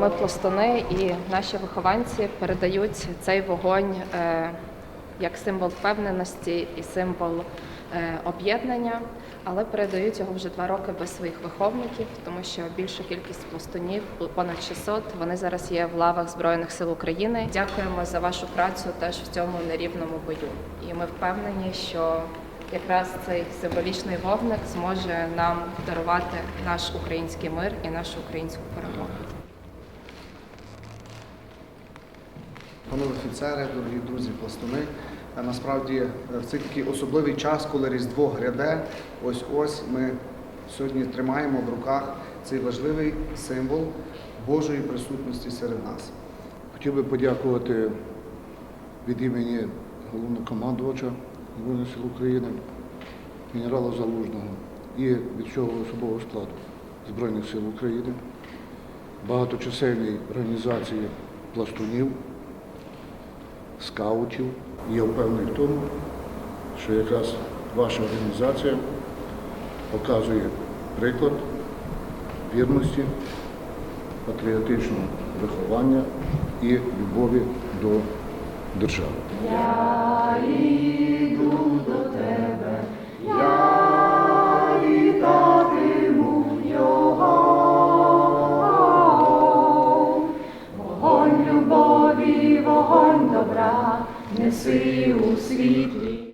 ми пластуни і наші вихованці передають цей вогонь е, як символ впевненості і символ е, об'єднання, але передають його вже два роки без своїх виховників, тому що більша кількість пластунів, понад 600, вони зараз є в лавах Збройних сил України. Дякуємо за вашу працю теж в цьому нерівному бою. І ми впевнені, що якраз цей символічний вогник зможе нам дарувати наш український мир і нашу українську перемогу. Панове офіцери, дорогі друзі, пластуни. Е, Насправді е, в цей такий особливий час, коли Різдво гряде, ось ось ми сьогодні тримаємо в руках цей важливий символ Божої присутності серед нас. Хотів би подякувати від імені головнокомандувача Збройних сил України, генерала Залужного і від всього особового складу Збройних сил України, багаточисельній організації пластунів, скаутів. Я впевнений в тому, що якраз ваша організація показує приклад вірності, патріотичного виховання і любові до держави. неси у світлі.